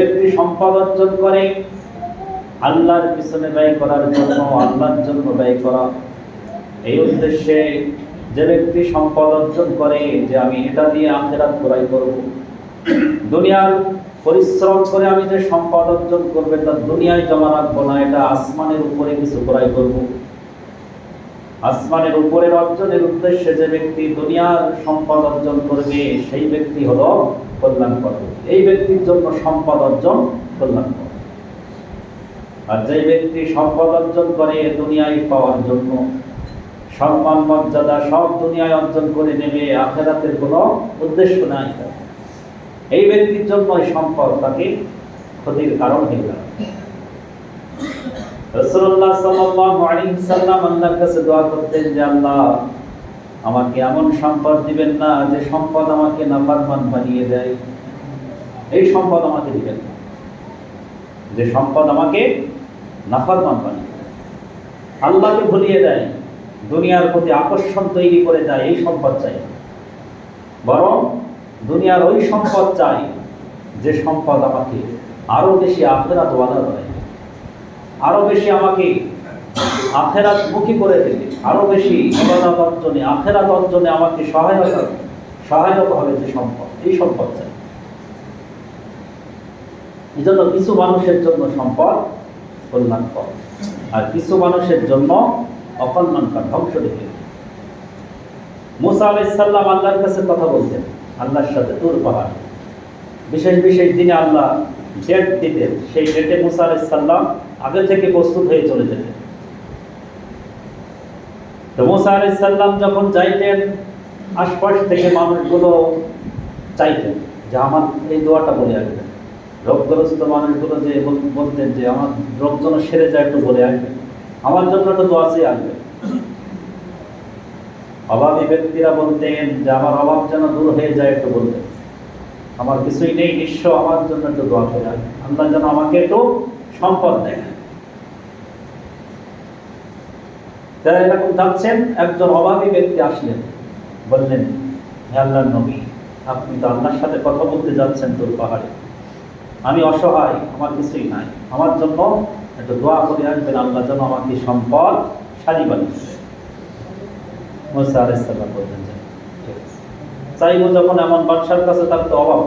ব্যক্তি সম্পদ অর্জন করে, আল্লাহর পিছনে ব্যয় করার জন্য, আল্লাহর জন্য ব্যয় করা। এই উদ্দেশ্যে যে ব্যক্তি সম্পদ অর্জন করে, যে আমি এটা দিয়ে আখেরাত ক্রয় করব। দুনিয়ার পরিশ্রম করে আমি যে সম্পদ অর্জন করবে, তা দুনিয়ায় জমা রাখব না, এটা আসমানের উপরে কিছু ক্রয় করব। আসমানের উপরের অর্জনের উদ্দেশ্যে যে ব্যক্তি দুনিয়ার সম্পদ অর্জন করবে, সেই ব্যক্তি হলো কল্যাণকর এই ব্যক্তির জন্য সম্পদ অর্জন কল্যাণকর আর যে ব্যক্তি সম্পদ অর্জন করে, দুনিয়ায় পাওয়ার জন্য সম্মান, মর্যাদা সব দুনিয়ায় অর্জন করে নেবে, আখেরাতের কোনো উদ্দেশ্য নাই। এই ব্যক্তির জন্য সম্পদ তাকে ক্ষতির কারণ হয়ে গেল রাসূলুল্লাহ সাল্লাল্লাহু আলাইহি সাল্লাম আল্লাহর কাছে দোয়া করতেন যে, আল্লাহ, আমাকে এমন সম্পদ দিবেন না যে সম্পদ আমাকে নাফরমান বানিয়ে দেয়। এই সম্পদ আমাকে দিবেন না। যে সম্পদ আমাকে নাফরমান বানিয়ে দেয়। আল্লাহকে ভুলিয়ে দেয়, দুনিয়ার প্রতি আকর্ষণ তৈরি করে দেয়, এই সম্পদ চাই বরং দুনিয়ার ওই সম্পদ চাই যে সম্পদ আমাকে আরও বেশি আখেরাত ওয়াদা করে আরও বেশি আমাকে আখেরাত মুখী করে দেবে। আরও বেশি ইবাদত অর্জনে আখেরাত অর্জনে আমাকে সহায়তা সহায়ক হবে যে সম্পদ, এই সম্পদ চাই। এই জন্য কিছু মানুষের জন্য সম্পদ কল্যাণকর আর কিছু মানুষের জন্য অকল্যাণকর ধ্বংস ডেকে মুসা আলাইসাল্লাম আল্লাহর কাছে কথা বলতেন, আল্লাহর সাথে তুর পাহাড় বিশেষ বিশেষ দিনে আল্লাহ ডেট দিতেন। সেই ডেটে মুসা আলাইসাল্লাম আগে থেকে প্রস্তুত হয়ে চলে যেতেন তো মুসা আলাইসাল্লাম যখন আশপাশ থেকে মানুষগুলো চাইতেন যে আমার এই দোয়াটা বলে আসবেন। রোগগ্রস্ত মানুষগুলো যে বলতেন যে আমার সেরে যায় একটু বলে আমার জন্য একটু দোয়া চেয়ে আসবেন। অভাবী ব্যক্তিরা বলতেন যে আমার অভাব যেন দূর হয়ে যায় একটু বলতেন। আমার কিছুই নেই নিঃস্ব আমার জন্য একটু দোয়া করে। আল্লাহ যেন আমাকে একটু সম্পদ দেয় যারা এরকম যাচ্ছেন একজন অভাবী ব্যক্তি আসলেন, বললেন, হে আল্লাহর নবী, আপনি তো আল্লাহর সাথে কথা বলতে যাচ্ছেন তোর পাহাড়ে আমি অসহায়, আমার কিছুই নাই আমার জন্য একটা দোয়া করে আসবেন, আল্লাহ যেন আমাকে সম্পদ সারি বানিয়ে দেয়। মুসা আলাইসাল্লাম বলতেন যে ঠিক আছে। চাইব যখন এমন বাদশার কাছে তার তো অভাব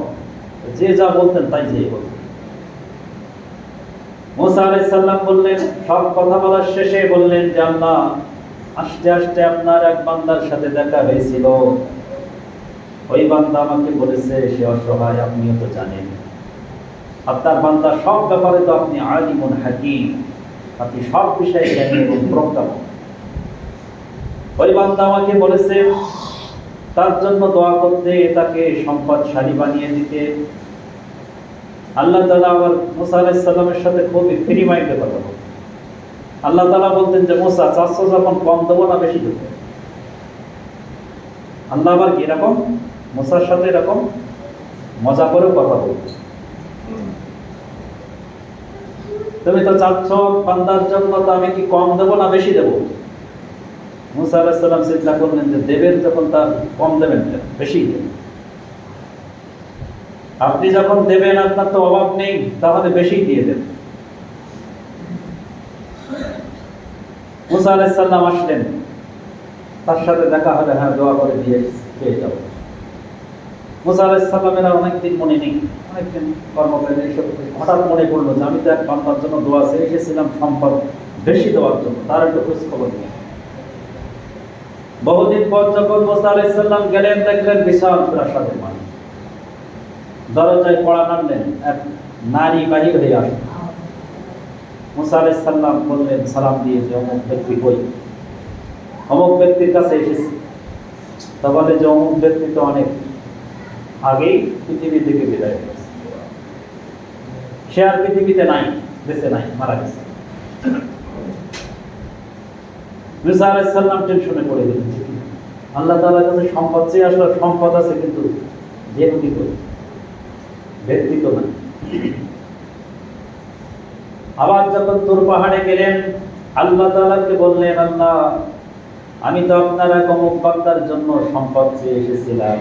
যে যা বলতেন তাই যে বলতেন বললেন, সব কথা বলার শেষে বললেন, যে আল্লাহ, আস্তে আস্তে আপনার এক বান্দার সাথে দেখা হয়েছিল। ওই বান্দা আমাকে বলেছে, সে অসহায়, আপনিও তো জানেন। আপনার বান্দা সব ব্যাপারে তো আপনি আলিমুন হাকিম। আপনি সব বিষয়ে জ্ঞানী এবং প্রজ্ঞা ওই বান্দা আমাকে বলেছে, তার জন্য দোয়া করতে, তাকে সম্পদশালী বানিয়ে দিতে আল্লাহ তালা আবার মুসা আলাইসাল্লামের সাথে খুবই ফ্রি মাইন্ডে কথা বলতেন আল্লাহ তালা বলতেন যে, মুসা, চারশো যখন কম দেবো না, বেশি দেবো। আল্লাহ আবার কি এরকম? মুসার সাথে এরকম মজা করেও কথা বলতেন তুমি তো চাচ্ছ বান্দার জন্য তো আমি কি কম দেবো না, বেশি দেবো? মুসা আলাহিসাল্লাম চিন্তা করলেন যে দেবেন যখন তার কম দেবেন বেশি দেবেন। আপনি যখন দেবেন, আপনার তো অভাব নেই, তাহলে বেশি দিয়ে দেন। মুসা আলাহিসাল্লাম আসলেন। তার সাথে দেখা হলে হ্যাঁ দোয়া করে দিয়ে পেয়ে যাব। মুসা আলাহিসাল্লামের আর অনেকদিন মনে নেই, অনেকদিন কর্মকালে এইসব হঠাৎ মনে পড়ল যে, আমি তো এক বান্দার জন্য দোয়া চেয়ে এসেছিলাম সম্পদ বেশি দেওয়ার জন্য, তার একটু খোঁজ খবর নিয়ে। বহুদিন পর যখন মোসা আলাইসাল্লাম গেলেন, দেখলেন বিশাল প্রাসাদের মানুষ দরজায় পড়া নামলেন এক নারী বাহির হয়ে আসেন মুসা আলাইসাল্লাম বললেন, সালাম দিয়ে যে অমুক ব্যক্তি কই অমুক ব্যক্তির কাছে এসেছি। তা বলে যে অমুক ব্যক্তি তো অনেক আগেই পৃথিবী থেকে বিদায় সে আর পৃথিবীতে নাই, বেঁচে নাই, মারা গেছে। মুসা আলাইসাল্লাম টেনশনে পড়ে গেলেন, আল্লাহ তাআলার কাছে সম্পদ চেয়ে আসলে, সম্পদ আছে কিন্তু ব্যক্তিত ব্যক্তিত না। আবার যখন তোর পাহাড়ে গেলেন আল্লাহ তাআলাকে বললেন আল্লাহ আমি তো আপনার এক অমুক বান্দার জন্য সম্পদ চেয়ে এসেছিলাম।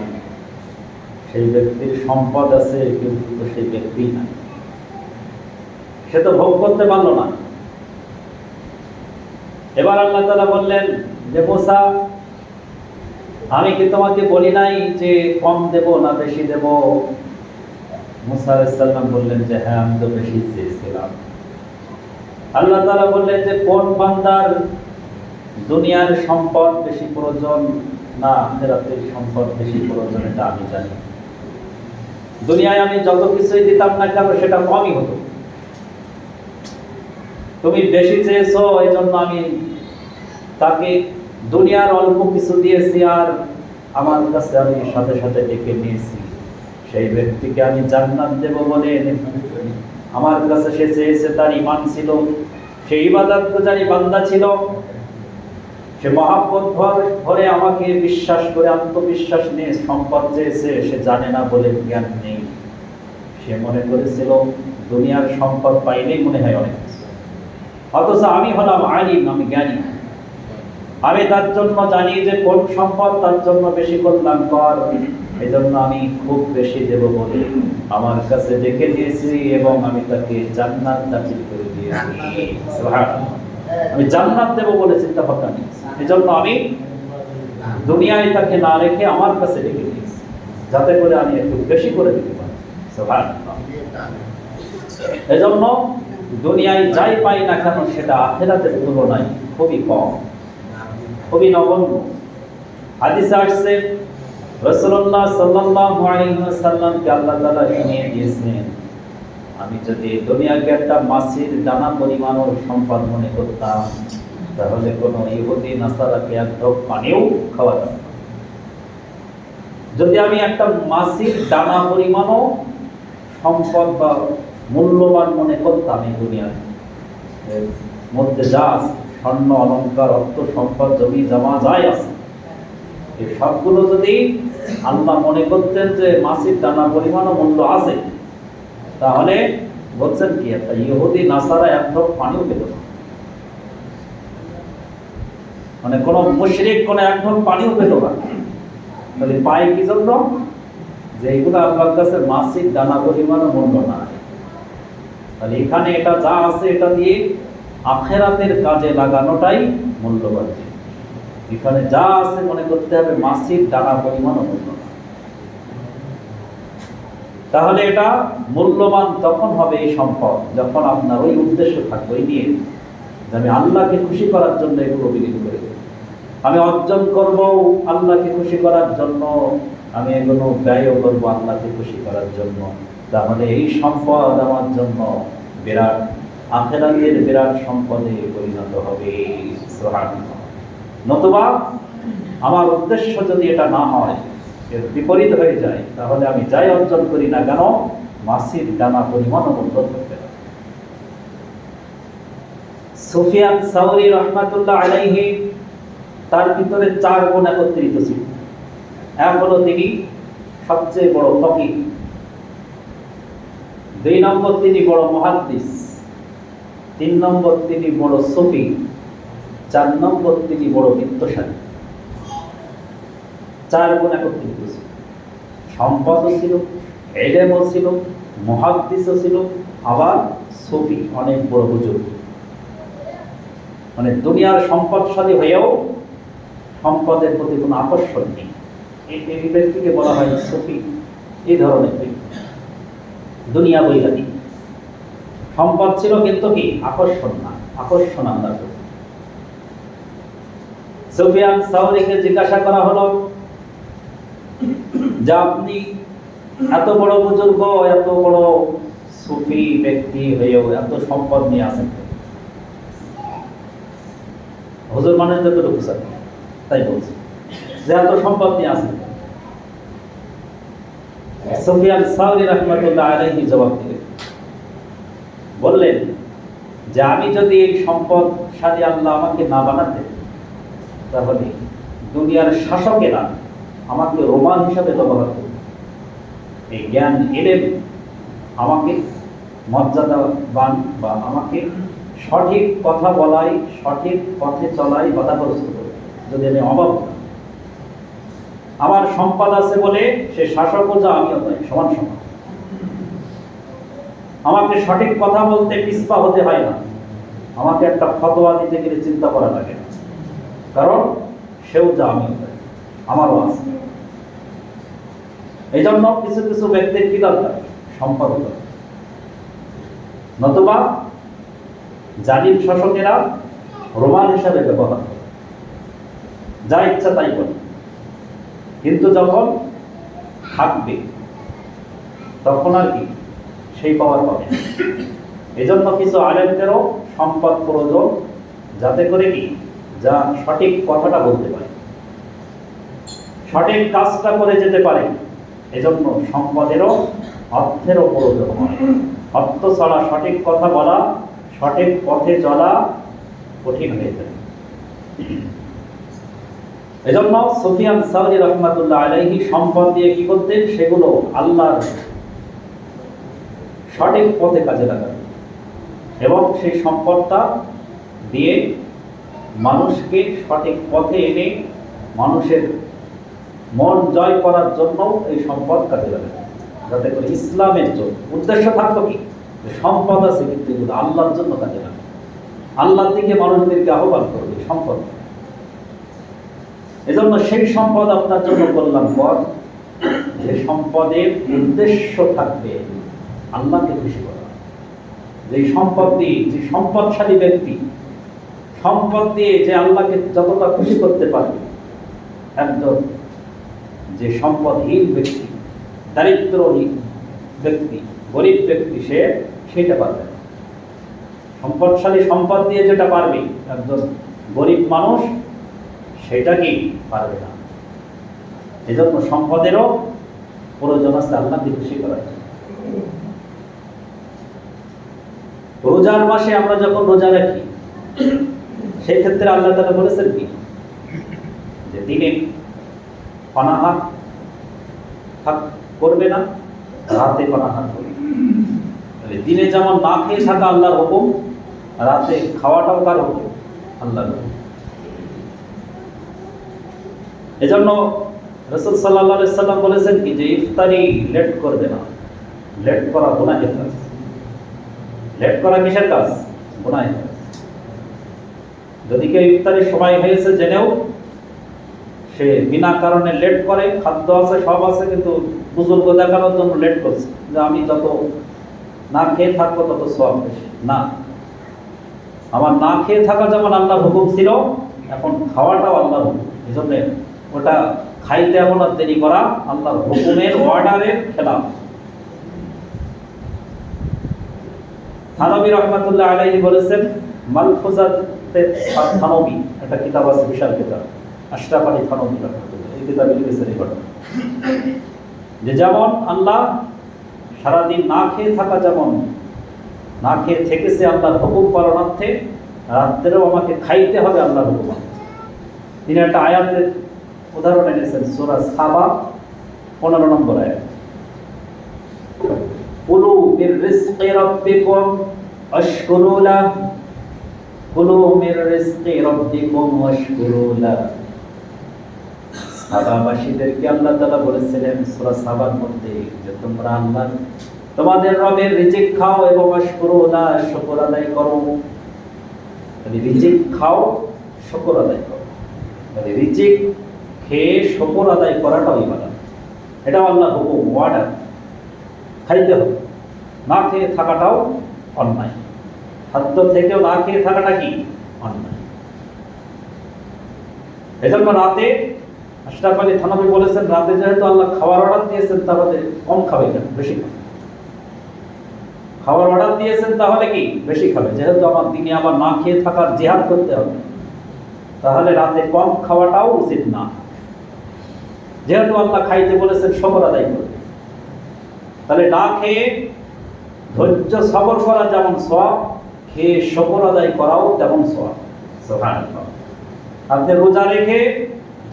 সেই ব্যক্তির সম্পদ আছে কিন্তু তো সেই ব্যক্তি না সে তো ভোগ করতে পারল না। এবার আল্লাহ তালা বললেন যে মোসা আমি কি তোমাকে বলি নাই যে কম দেব না বেশি দেব? মুসা আলাইসাল্লাম বললেন যে হ্যাঁ আমি তো বেশি চেয়েছিলাম। আল্লাহ তালা বললেন যে, কোন বান্দার দুনিয়ার সম্পদ বেশি প্রয়োজন? না, আখেরাতের সম্পদ বেশি প্রয়োজন, এটা আমি জানি। দুনিয়ায় আমি যত কিছুই দিতাম না কেন, সেটা কমই হতো। তুমি বেশি চেয়েছো এই জন্য আমি তাকে দুনিয়ার অল্প কিছু দিয়েছি, আর আমার কাছে আমি সাথে সাথে ডেকে নিয়েছি। সেই ব্যক্তিকে আমি জান্নাত দেব বলে আমার কাছে সে চেয়েছে, তার ইমান ছিল। সে ইবাদত গুজারি বান্দা ছিল। সে মহাব্বত ভরে আমাকে বিশ্বাস করে, আত্মবিশ্বাস নিয়ে সম্পদ চেয়েছে, সে জানে না বলে জ্ঞান নেই। সে মনে করেছিল, দুনিয়ার সম্পদ পাইলেই মনে হয় অনেক। অথচ আমি হলাম আলিম, আমি জ্ঞানী। আমি তার জন্য জানি যে কোন সম্পদ তার জন্য বেশি কল্যাণ কর এই জন্য আমি খুব বেশি দেব বলে আমার কাছে ডেকে দিয়েছি এবং আমি তাকে জান্নাত দাখিল করে দিয়েছি। আমি জান্নাত দেব বলে চিন্তা ভাবনা নিয়েছি এই জন্য আমি দুনিয়ায় তাকে না রেখে আমার কাছে রেখে দিয়েছি। যাতে করে আমি একটু বেশি করে দিতে পারি। এজন্য দুনিয়ায় যাই পাই না কেন সেটা আখেরাতের তুলনায় খুবই কম। খুবই নগণ্য হাদিসে আসছে, রাসূলুল্লাহ সাল্লাল্লাহু আলাইহি আল্লাহ তাআলা শুনিয়ে দিয়েছেন, আমি যদি দুনিয়াকে একটা মাসির দানা পরিমাণও সম্পদ মনে করতাম, তাহলে কোনো ইহুদি, নাসারাকে এক ঢোক পানিও খাওয়াতাম। যদি আমি একটা মাসির দানা পরিমাণও সম্পদ বা মূল্যবান মনে করতাম এই দুনিয়ার মধ্যে যা আছে স্বর্ণ অলঙ্কার, অর্থ সম্পদ, জমি জমা যাই আছে। এই সবগুলো যদি আল্লাহ মনে করতেন যে মাসির দানা পরিমাণও মূল্য আছে, তাহলে বলছেন কি, একটা ইহুদি, নাসারা এক ঢোক পানিও পেত না। মানে কোন মুশরিক কোন এক ঢোক পানিও পেত না। তাহলে পায় কি জন্য? যে এগুলো আল্লাহর কাছে মাসিক দানা পরিমাণও মূল্য নাই। তাহলে এখানে এটা যা আছে, এটা দিয়ে আখেরাতের কাজে লাগানোটাই মূল্যবান এখানে যা আছে মনে করতে হবে মাসিক দানা পরিমাণ তাহলে এটা মূল্যবান তখন হবে এই সম্পদ, যখন আপনার ওই উদ্দেশ্য থাকবে, ওই নিয়ে আমি আল্লাহকে খুশি করার জন্য এগুলো বিলীন করে। আমি অর্জন করব আল্লাহকে খুশি করার জন্য, আমি এগুলো ব্যয়ও করব আল্লাহকে খুশি করার জন্য। তাহলে এই সম্পদ আমার জন্য বিরাট আখেরাতের বিরাট সম্পদে পরিণত হবে। নতুবা, আমার উদ্দেশ্য যদি এটা না হয়, এর বিপরীত হয়ে যায়, তাহলে আমি যাই অর্জন করি না কেন, মাসির দানা পরিমাণ মূল্য থাকবে সুফিয়ান সাউরি রহমাতুল্লাহ আলাইহি, তার ভিতরে চার গুণ একত্রিত ছিল। এক হলো তিনি সবচেয়ে বড় ফকি দুই নম্বর তিনি বড় মহাদ্দিস। তিন নম্বর তিনি বড় সফি, চার নম্বর তিনি বড় বিত্তশালী। চার গুণ একত্রিত ছিল। সম্পদও ছিল, এলেমও ছিল, মহাদ্দিসও ছিল, আবার সফি অনেক বড় হুজুর। মানে দুনিয়ার সম্পদশালী হয়েও সম্পদের প্রতি কোনো আকর্ষণ নেই। এই ব্যক্তিকে বলা হয় সফি। এই ধরনের ব্যক্তি। দুনিয়া বৈরাগী। সম্পদ ছিল কিন্তু কি আকর্ষণ না আকর্ষণ আমরা সুফিয়ান সাউরিকে জিজ্ঞাসা করা হলো, যে আপনি এত বড় বুজুর্গ, এত বড় সুফি ব্যক্তি হয়েও এত সম্পদ নিয়ে আসেন? হুজুর মানে যতটুকু স্যার, তাই বলছি যে এত সম্পদ নিয়ে আসেন? সুফিয়ান সাউরি রহমতুল্লাহ আলাইহি জবাব দিলেন বললেন, যে আমি যদি এই সম্পদ সাথে আল্লাহ আমাকে না বানাতে, তাহলে দুনিয়ার শাসকেরা আমাকে রোমান হিসাবে ব্যবহার করবে। এই জ্ঞান এলেন, আমাকে মর্যাদাবান বা আমাকে সঠিক কথা বলাই, সঠিক পথে চলাই বাধাগ্রস্ত করবে, যদি আমি অভাব আমার সম্পদ আছে বলে সে শাসকও যা, আমিও সমান সমান আমাকে সঠিক কথা বলতে পিসপা হতে হয় না। আমাকে একটা ফতোয়া দিতে গেলে চিন্তা করা লাগে। কারণ সেও যা আমি আমারও আছে। এই জন্য কিছু কিছু ব্যক্তির কি দরকার? সম্পদ দরকার। নতুবা জালিম শাসকেরা রোমান হিসাবে ব্যবহার করে। যা ইচ্ছা তাই করে। কিন্তু যখন থাকবে, তখন আর কি? সেই পাওয়ার পাবে। এজন্য কিছু আলেমদেরও সম্পদ প্রয়োজন, যাতে করে কি? যা সঠিক কথাটা বলতে পারে। সঠিক কাজটা করে যেতে পারে। এজন্য সম্পদেরও, অর্থেরও প্রয়োজন হয়। অর্থ ছাড়া সঠিক কথা বলা, সঠিক পথে চলা কঠিন হয়ে যায়। এজন্য সুফিয়ান সাউদি রহমাতুল্লাহ আলাইহি সম্পদ দিয়ে কি করতেন? সেগুলো আল্লাহর সঠিক পথে কাজে লাগাতেন এবং সেই সম্পদটা দিয়ে মানুষকে সঠিক পথে এনে মানুষের মন জয় করার জন্য এই সম্পদ কাজে লাগাতেন যাতে করে ইসলামের জন্য উদ্দেশ্য থাকতো কি? সম্পদ আছে, কিন্তু এগুলো আল্লাহর জন্য কাজে লাগে আল্লাহর দিকে মানুষদেরকে আহ্বান করবে সম্পদ। এজন্য সেই সম্পদ আপনার জন্য করলাম পর যে সম্পদের উদ্দেশ্য থাকবে আল্লাহকে খুশি করা। যে সম্পদ দিয়ে যে সম্পদশালী ব্যক্তি, সম্পদ দিয়ে যে আল্লাহকে যতটা খুশি করতে পারবে একজন যে সম্পদহীন ব্যক্তি, দারিদ্রহীন ব্যক্তি, গরিব ব্যক্তি সে সেটা পারবে না। সম্পদশালী সম্পদ দিয়ে যেটা পারবে একজন গরিব মানুষ সেটা কি পারবে না? এজন্য সম্পদেরও প্রয়োজন আছে আল্লাহকে খুশি করার। রোজার মাসে আমরা যখন রোজা রাখি, সেই ক্ষেত্রে আল্লাহ তালা বলেছেন কি? যে দিনে পানাহার থাক, করবে না, রাতে পানাহার করবে তাহলে দিনে যেমন না খেয়ে থাকা আল্লাহর হুকুম, রাতে খাওয়াটাও কার হুকুম, আল্লাহর হুকুম। এজন্য রসুল সাল্লাহ সাল্লাম বলেছেন কি? যে ইফতারি লেট করবে না। লেট করা গুনাহের কাজ লেট করা কিসের কাজ? কাজ যদি কেউ ইফতারির সময় হয়েছে জেনেও সে বিনা কারণে লেট করে, খাদ্য আছে, সব আছে, কিন্তু বুজুর্গ দেখানোর জন্য লেট করছে। যে আমি যত না খেয়ে থাকব, তত সব বেশি। না। আমার না খেয়ে থাকা যেমন আল্লাহ হুকুম ছিল, এখন খাওয়াটাও আল্লাহ হুকুম। এই জন্যে ওটা খাইতে এখন আর দেরি করা আল্লাহ হুকুমের অর্ডারের খেলাফ। থানবী রহমাতুল্লাহ আলাইহি বলেছেন মালফুজাতে থানবী একটা কিতাব আছে, বিশাল কিতাব, আশরাফ আলী থানবী রহমাতুল্লাহ, এই কিতাবে লিখেছেন এই ঘটনা। যে যেমন আল্লাহ সারাদিন না খেয়ে থাকা যেমন, না খেয়ে থেকেছে আল্লাহর হুকুম পালনার্থে, রাত্রেও আমাকে খাইতে হবে আল্লাহর হুকুম তিনি একটা আয়াতের উদাহরণ এনেছেন, সুরা সাবা পনেরো নম্বর আয়াত। কুলু মির রিজকি রাব্বিকুম, আশকুরু লাহ। কুলু মির রিজকি রাব্বিকুম ওয়াশকুরু লাহ। সাবাবাসীদেরকে আল্লাহ তাআলা বলেছিলেন, সূরা সাবার মধ্যে যে তোমরা আল্লাহ তোমাদের রবের রিজিক খাও এবং আশকুরু লাহ, শুকর আদায় করো। মানে রিজিক খাও, শুকর আদায় করো। মানে রিজিক খেয়ে শুকর আদায় করাটাও ইবাদত। এটা আল্লাহর হুকুম ওয়ার্ডার খাইতে হবে। না খেয়ে থাকাটাও অন্যায়। খাদ্য থেকেও না খেয়ে থাকাটা কি? অন্যায়। এজন্য রাতে আশরাফ আলী থানবী বলেছেন, রাতে যেহেতু আল্লাহ খাবার অর্ডার দিয়েছেন, তাহলে কম খাবে কেন? বেশি খাবে। খাবার অর্ডার দিয়েছেন, তাহলে কি? বেশি খাবে। যেহেতু আমার দিনে আবার না খেয়ে থাকার জেহাদ করতে হবে, তাহলে রাতে কম খাওয়াটাও উচিত না। যেহেতু আল্লাহ খাইতে বলেছেন, সবর আদায় করবে তাহলে না খেয়ে ধৈর্য সবর করা যেমন সব খেয়ে সবর আদায় করাও তেমন সব আপনি রোজা রেখে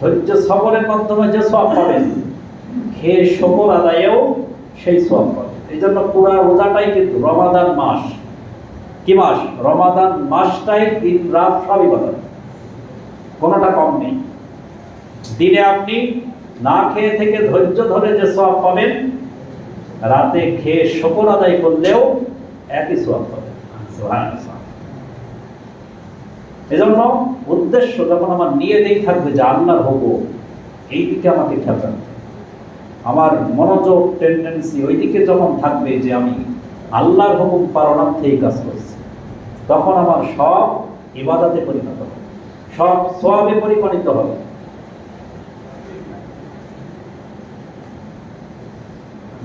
ধৈর্য সবরের মাধ্যমে যে সব পাবেন, খেয়ে সবর আদায়েও সেই সব পাবেন। এই জন্য পুরা রোজাটাই কিন্তু রমাদান মাস। কি মাস? রমাদান মাসটাই দিন রাত সবই বাদান কোনোটা কম নেই। দিনে আপনি না খেয়ে থেকে ধৈর্য ধরে যে সব পাবেন রাতে খেয়ে শকর আদায় করলেও একই সোয়াব পাবে। এজন্য উদ্দেশ্য যখন আমার নিয়েতেই থাকবে যে আল্লাহর হুকুম এই দিকে আমাকে খেয়াল রাখতে আমার মনোযোগ টেন্ডেন্সি ওই দিকে যখন থাকবে যে আমি আল্লাহর হুকুম পালনার্থেই কাজ করছি, তখন আমার সব ইবাদাতে পরিণত হবে, সব সবে পরিগণিত হবে।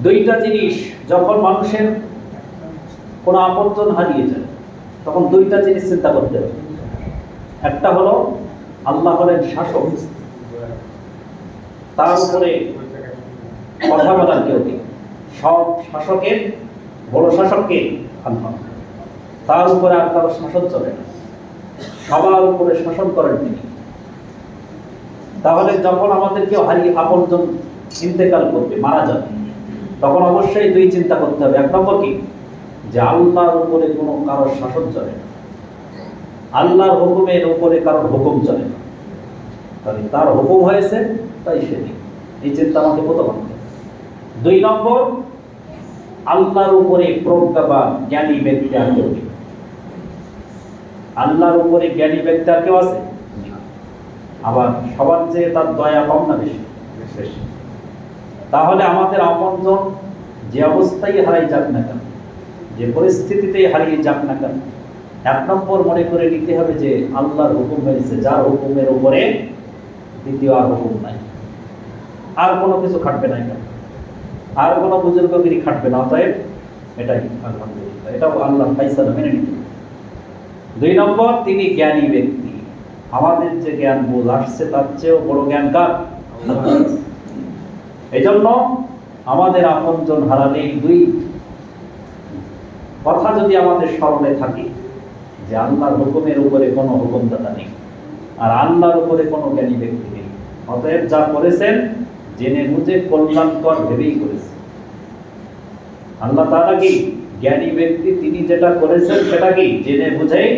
দুইটা জিনিস যখন মানুষের কোনো আপত্তন হারিয়ে যায়, তখন দুইটা জিনিস চিন্তা করতে হবে একটা হলো, আল্লাহ হলেন শাসক। তার উপরে কথা বলার কেউ নেই। সব শাসকের, বড় শাসককে আল্লাহ তার উপরে আর কারও শাসন চলে না। সবার উপরে শাসন করেন তিনি। তাহলে যখন আমাদের কেউ হারিয়ে আপনজন ইন্তেকাল করবে, মারা যাবে তখন অবশ্যই দুই চিন্তা করতে হবে। এক নম্বর কি? যে আল্লাহর উপরে কোনো কারোর শাসন চলে না। আল্লাহর হুকুমের উপরে কারোর হুকুম চলে না। তাহলে তার হুকুম হয়েছে, তাই সে এই চিন্তা আমাকে প্রথম। দুই নম্বর, আল্লাহর উপরে প্রজ্ঞা বা জ্ঞানী ব্যক্তি আর কেউ নেই। আল্লাহর উপরে জ্ঞানী ব্যক্তি আর কেউ আছে? আবার সবার চেয়ে তার দয়া কম না বেশি? বেশি। তাহলে আমাদের আপনজন যে অবস্থায় হারাই যাক না কেন, যে পরিস্থিতিতেই হারিয়ে যাক না কেন, এক নম্বর মনে করে নিতে হবে যে আল্লাহর হুকুম হয়েছে, যার হুকুমের উপরে দ্বিতীয় আর হুকুম নাই। আর কোনো কিছু খাটবে না এখানে। আর কোনো বুজুর্গগিরি খাটবে না, অতএব এটাই আলহামদুলিল্লাহ। এটাও আল্লাহ ফাইসালা মেনে নিতে দুই নম্বর, তিনি জ্ঞানী ব্যক্তি। আমাদের যে জ্ঞান বোধ আসছে, তার চেয়েও বড় জ্ঞান কার? এই জন্য আমাদের আপনজন হারালে দুই। কথা যদি আমাদের স্মরণে থাকে যে আল্লাহর হুকুমের উপরে কোনো হুকুমদাতা নেই আর আল্লাহর উপরে কোনো জ্ঞানী ব্যক্তি নেই। অতএব যা করেছেন, জেনে বুঝে কল্যাণকর ভেবেই করেছেন। আল্লাহ তাআলা কি জ্ঞানী ব্যক্তি, তিনি যেটা করেছেন সেটা কি জেনে বুঝেই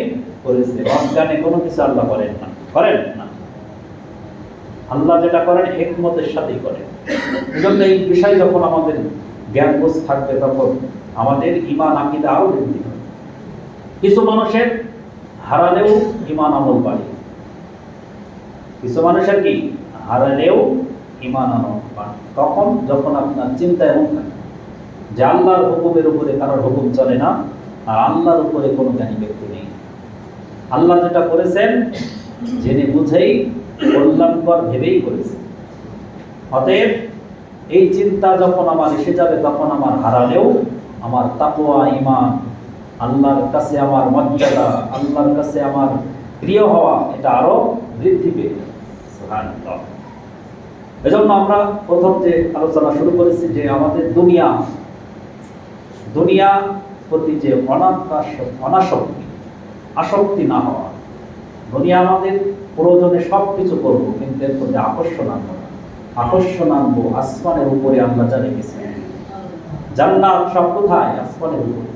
করেছে অজ্ঞানে কোনো কিছু আল্লাহ করেন না। করেন না। আল্লাহ যেটা করেন, হেকমতের সাথেই করেন। এজন্য এই বিষয় যখন আমাদের জ্ঞান বোঝ থাকবে, তখন আমাদের ইমান আকিদা আরও বৃদ্ধি হবে। কিছু মানুষের হারালেও ইমান আমল বাড়ে কিছু মানুষের কি? হারালেও ইমান আমল বাড়ে তখন যখন আপনার চিন্তা এমন থাকে যে আল্লাহর হুকুমের উপরে কারোর হুকুম চলে না, আর আল্লাহর উপরে কোনো জ্ঞানী ব্যক্তি নেই। আল্লাহ যেটা করেছেন জেনে বুঝেই কল্যাণকর ভেবেই করেছেন। অতএব এই চিন্তা যখন আমার এসে যাবে, তখন আমার হারালেও আমার তাকওয়া ইমান আল্লাহর কাছে আমার মর্যাদা, আল্লাহর কাছে আমার প্রিয় হওয়া, এটা আরও বৃদ্ধি পেয়ে। এজন্য আমরা প্রথম যে আলোচনা শুরু করেছি যে আমাদের দুনিয়া দুনিয়া প্রতি যে অনাসক্তি, আসক্তি না হওয়া। দুনিয়া আমাদের প্রয়োজনে সব কিছু করব, কিন্তু এর প্রতি আকর্ষণ আনব না। আকর্ষণ আসমানের উপরে আমরা যা জান্নাত সব কোথায়? আসমানের উপরে।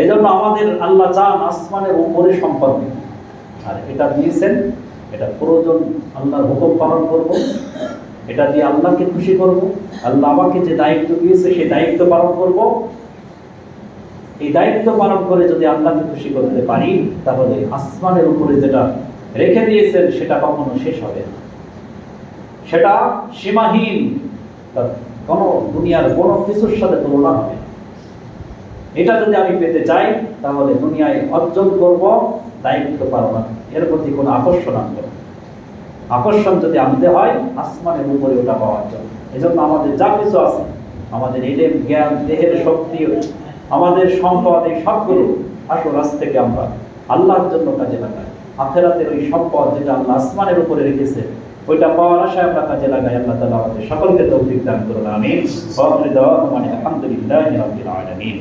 এই জন্য আমাদের আল্লাহ চান আসমানের উপরে আর এটা দিয়েছেন, এটা প্রয়োজন, আল্লাহর হুকুম পালন করব। এটা দিয়ে আল্লাহকে খুশি করব। আল্লাহ আমাকে যে দায়িত্ব দিয়েছে, সেই দায়িত্ব পালন করব। এই দায়িত্ব পালন করে যদি আল্লাহকে খুশি করতে পারি, তাহলে আসমানের উপরে যেটা রেখে দিয়েছেন, সেটা কখনো শেষ হবে না। সেটা সীমাহীন কোনো দুনিয়ার কোনো কিছুর সাথে তুলনা হবে। এটা যদি আমি পেতে চাই, তাহলে দুনিয়ায় অর্জন করব, দায়িত্ব পারব না এর প্রতি কোনো আকর্ষণ আনবে। আকর্ষণ যদি আনতে হয়, আসমানের উপরে ওটা পাওয়ার জন্য। এজন্য আমাদের যা কিছু আছে, আমাদের এলেম, জ্ঞান, দেহের শক্তি, আমাদের সম্পদ, এই সবগুলো আসল আজ থেকে আমরা আল্লাহর জন্য কাজে লাগাই। আখেরাতের ওই সম্পদ যেটা আল্লাহ আসমানের উপরে রেখেছে ওইটা পাওয়ার আশায় আমরা কাজে লাগাই। আল্লাহ তালা আমাদের সকলকে তৌফিক দান করুন। আমি আলহামদুলিল্লাহ মানে আলামিন।